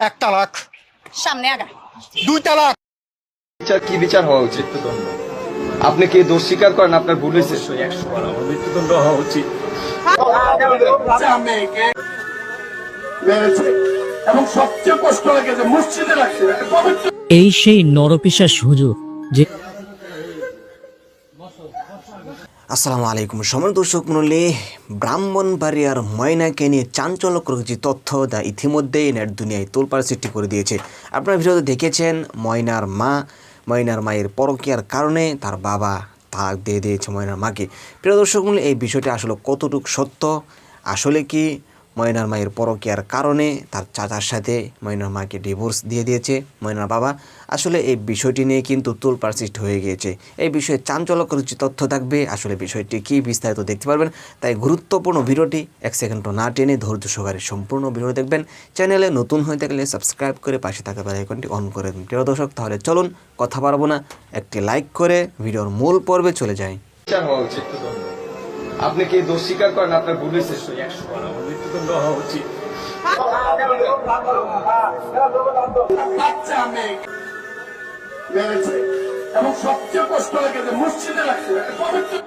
এক তালাক সামনে আগা দুই তালাক বিচার কি বিচার হওয়া উচিত আপনি কি দোষ স্বীকার করেন আপনার ভুল হয়েছে? মৃত্যুদণ্ড হওয়া উচিত এবং সবচেয়ে কষ্ট লেগেছে মসজিদে রাখছে এই সেই নরপিশাস হুজুর যে আসসালামু আলাইকুম। সময় দর্শক মন্ডলী ব্রাহ্মণবাড়িয়ার ময়নাকে নিয়ে চাঞ্চল্যকর কিছু তথ্য যা ইতিমধ্যেই নেট দুনিয়ায় তোলপাড় সৃষ্টি করে দিয়েছে। আপনারা ভিডিওতে দেখেছেন, ময়নার মা, ময়নার মায়ের পরকিয়ার কারণে তার বাবা তালাক দিয়ে দিয়েছে ময়নার মাকে। প্রিয় দর্শক মূল্য এই বিষয়টি আসলে কতটুকু সত্য, আসলে কি? ময়নার মায়ের পরকীয়ার কারণে তার চাচার সাথে ময়নার মাকে ডিভোর্স দিয়ে দিয়েছে ময়নার বাবা। আসলে এই বিষয়টি নিয়ে কিন্তু তোলপাড় সৃষ্টি হয়ে গিয়েছে। এই বিষয়ে চাঞ্চল্যকর কিছু তথ্য থাকবে। আসলে বিষয়টি কি বিস্তারিত দেখতে পারবেন, তাই গুরুত্বপূর্ণ ভিডিওটি এক সেকেন্ডও না টেনে ধৈর্য সহকারে সম্পূর্ণ ভিডিও দেখবেন। চ্যানেলে নতুন হয়ে থাকলে সাবস্ক্রাইব করে পাশে থাকা বেল আইকনটি অন করে দিন। প্রিয় দর্শক, তাহলে চলুন কথা পারব না। একটি লাইক করে ভিডিওর মূল পর্বে চলে উচিত। আপনি কি দোষ স্বীকার করেন আপনার ভুল হয়েছে মৃত্যুদণ্ড হওয়া উচিত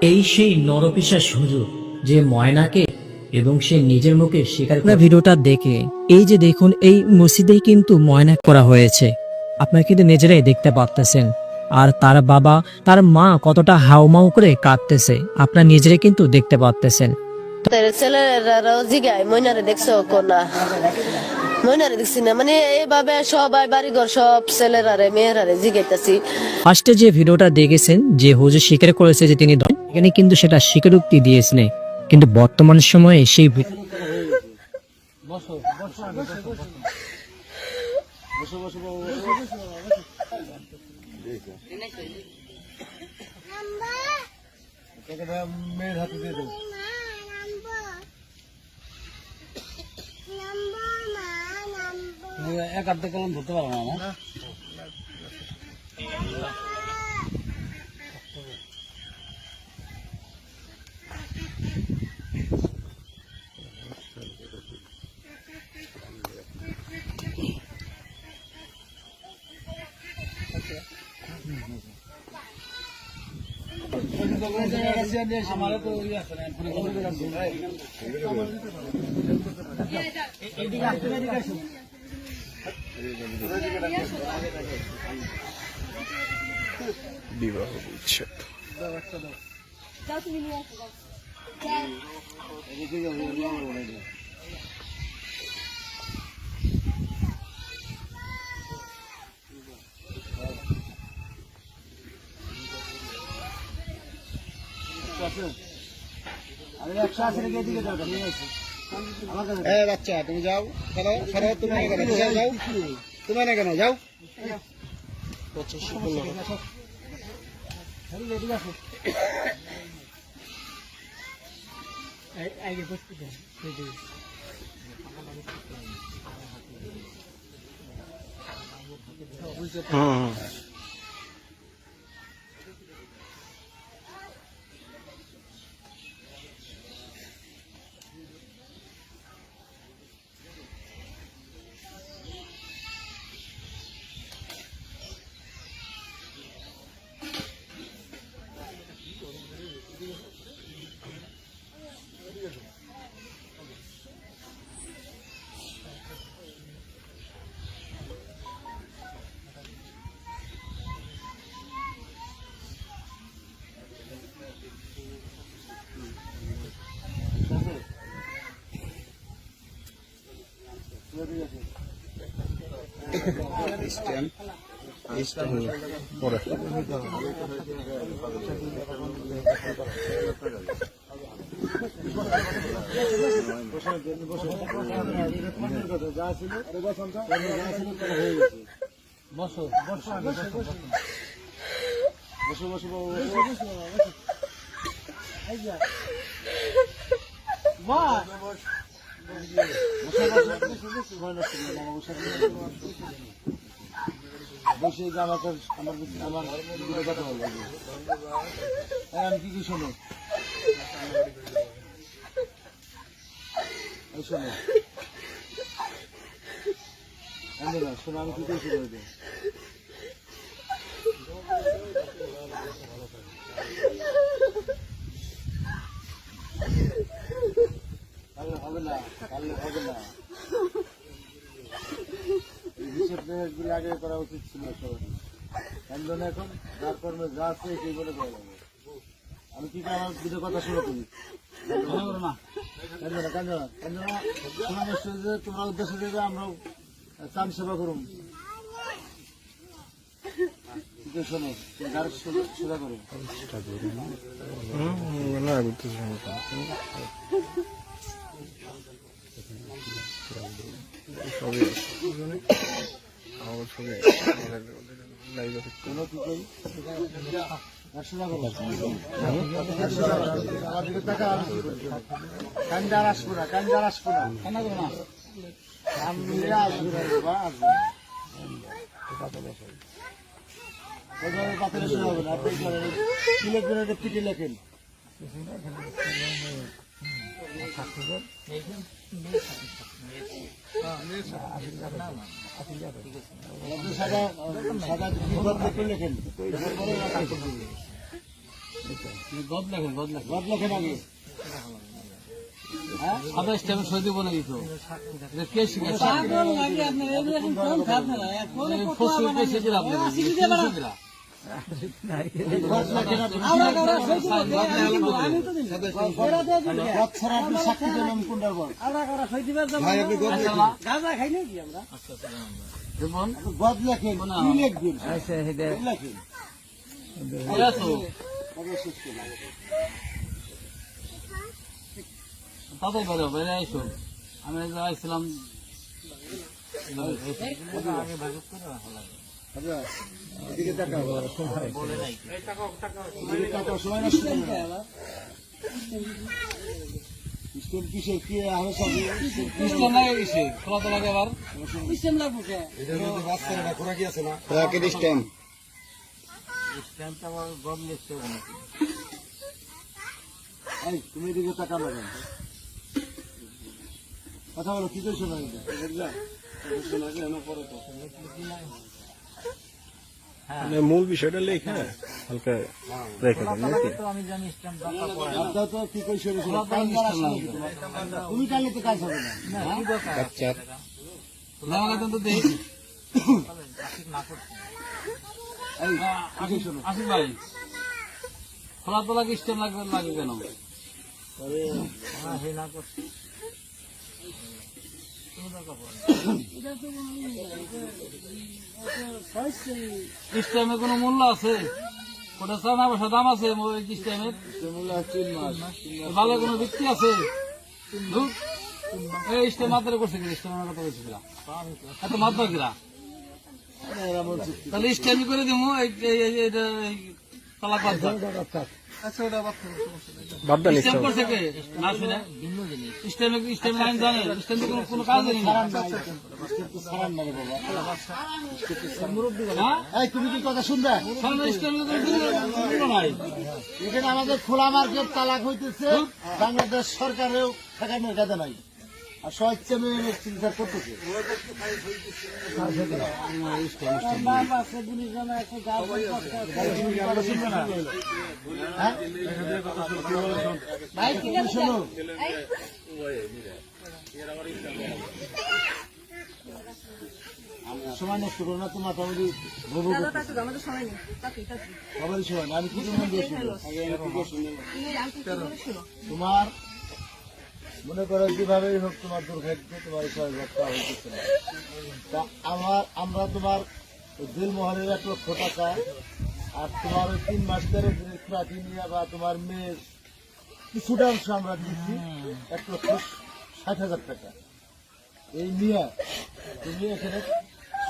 এই সেই নরপিশাস হুজুর যে ময়নাকে এবং সে নিজের মুখে স্বীকার করে ভিডিওটা দেখে এই যে দেখুন এই মসজিদেই কিন্তু ময়না করা হয়েছে। আপনারা কিন্তু নিজেরাই দেখতে পাচ্তেছেন আর তার বাবা তার মা কতটা হাউমাউ করে কাঁদতেছে আপনার নিজেরাই কিন্তু দেখতে পাচ্তেছেন তার ছেলেরাও জিগায় ময়নারে দেখছ কোনা ময়নারে দেখছি না মানে এইভাবে সবাই বাড়িঘর সব ছেলেরারে মেয়েরারে জিগাইতাছি ফার্স্টে যে ভিডিওটা দেখেছেন যে হুজুর স্বীকার করেছে যে তিনি এখানে কিন্তু সেটা স্বীকারোক্তি কিন্তু বর্তমান সময়ে সেই দেখো নাম্বার? তোকে ভাই মেয়ের হাতে দিয়ে দেবো নাম্বার। নাম্বার মা নাম্বার। মু একা দেখলাম ধরতে পারলাম না না। ভি- হ্যাঁ বাচ্চা, তুমি যাও। সারা সারা তুমি যাও যাও। তুমি না কেন? যাও। পঁচিশ আগে বসতে হুম। স্ট্যান্ড স্ট্যান্ড পরে। বসো বসো বসো বসো বসো বসো বসো বসো। বসে যে আমার আমার আমার কথা বলব হ্যাঁ আমি কি কি শোনো? হ্যাঁ, শোনো। আমি না শোনো, আমি কি করে শুরু করে হবে না হবে না। এই হিসেব আগে করা উচিত ছিল সবাই কান্দো না এখন যার কর্মে যা আছে সেই বলে করা যাবে। আমি কি করে আমার দুটো কথা শুনে তুমি কান্দো না কান্দো না কান্দো না কান্দো না শোনা নিশ্চয় যে তোমরা উদ্দেশ্য দেবে আমরাও চান সেবা করুন। শোনো সেবা করো। কোনো কি কই একশো টাকা একশো টাকা আমার দিকে টাকা কান্দার আসব না কান্দার আসব না কান্না না আমি আসব না আসব পাথরে শুরু হবে না আপনি করেন কি লিখবেন লেখেন আপনি সাদা স্টেপে সই দিব না দিত কে শিখেছে ফসল কে শিখে আপনি শিখেরা গদ লেখেন আপনি গদ ছাড়া আপনি সাক্ষী দেবেন আমি কোনটার পর ভাই আপনি গদ লেখেন যেমন আপনি গদ লেখেন কি লিখবেন কি লেখেন তো আগে শেষ করুন। তাদের বেরো বেড়ে আইসো আমি যাইছিলাম করো লাগে এই, তুমি এদিকে না কথা বলো কি করছ না এটা? বুঝলা? শোনা যে এনে পড়ো তো। মূল বিষয়টা লেখা হালকা রেখে দেন নাকি? তুমি টানলে তো কাজ হবে না? ভাই খোলা লাগবে লাগে কেন? স্ট্যাম্পে কোনো মূল্য আছে ওটা চানা পয়সা দাম আছে তিন ভালো কোনো ভিত্তি আছে। এই মাত্র করছে কিনা স্ট্যাম্পের কথা বলছে কিনা এত মাত্র কিনা? তাহলে স্ট্যাম্প করে দিব এটা এখানে আমাদের খোলা মার্কেট তালাক হইতেছে। বাংলাদেশ সরকারেও ঠেকানোর কাজে নাই। আর স্বেচ্ছা করতেছে। শোনো। সময় নষ্ট করো না তোমার আমাদের সময় নেই। সবারই সময় আমি কি তোমার মনে করো যেভাবেই হোক তোমার দুর্ভাগ্য তোমার বাচ্চা হইতেছে না। তা আমার আমরা তোমার ওই দিলমোহরের এক লক্ষ টাকা আর তোমার ওই তিন মাস ধরে নিয়ে বা তোমার মেয়ের কিছুটা অংশ আমরা দিচ্ছি এক লক্ষ ষাট হাজার টাকা। এই নিয়ে তুমি এখানে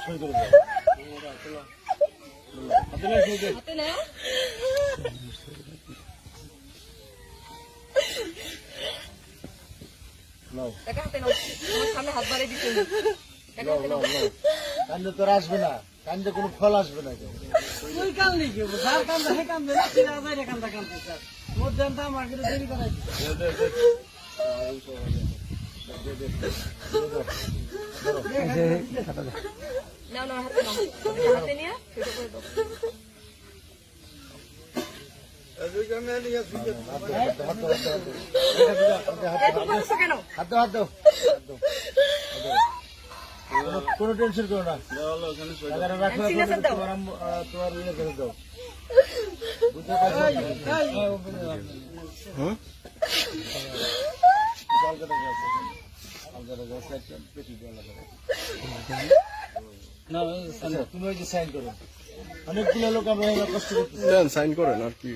সই করে দেবে হাতে নাও। সামনে বাড়িয়ে দিতে নাও হাতে নাও। কান্দে তোর আসবে না। কান্দে কোনো ফল আসবে না তুই কান লিখে স্যার কান দেখে কান দেয় না যায় কান কান স্যার। মোর দেন তো আমাকে দেরি করাই। নাও নাও হাতে নাও। হাতে নিয়ে সেটা করে দাও এত করছ কেন টেনশন করো না। তোমার ইয়ে করে দাও বুঝতে পারছ? তুমি সাইন করো অনেকগুলো লোক আমরা কষ্ট করতেছি সাইন করেন আর কি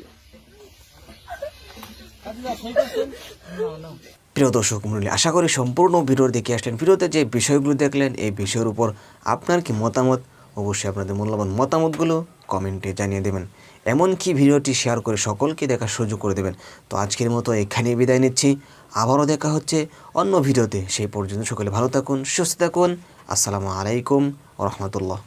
প্রিয় দর্শক মন্ডলী, আশা করি সম্পূর্ণ ভিডিও দেখে আসলেন। ভিডিওতে যে বিষয়গুলো দেখলেন, এই বিষয়ের উপর আপনার কি মতামত? অবশ্যই আপনাদের মূল্যবান মতামতগুলো কমেন্টে জানিয়ে দেবেন। এমনকি ভিডিওটি শেয়ার করে সকলকে দেখার সুযোগ করে দেবেন। তো আজকের মতো এখানে বিদায় নিচ্ছি। আবারও দেখা হচ্ছে অন্য ভিডিওতে। সেই পর্যন্ত সকলে ভালো থাকুন, সুস্থ থাকুন। আসসালামু আলাইকুম রহমতুল্লাহ।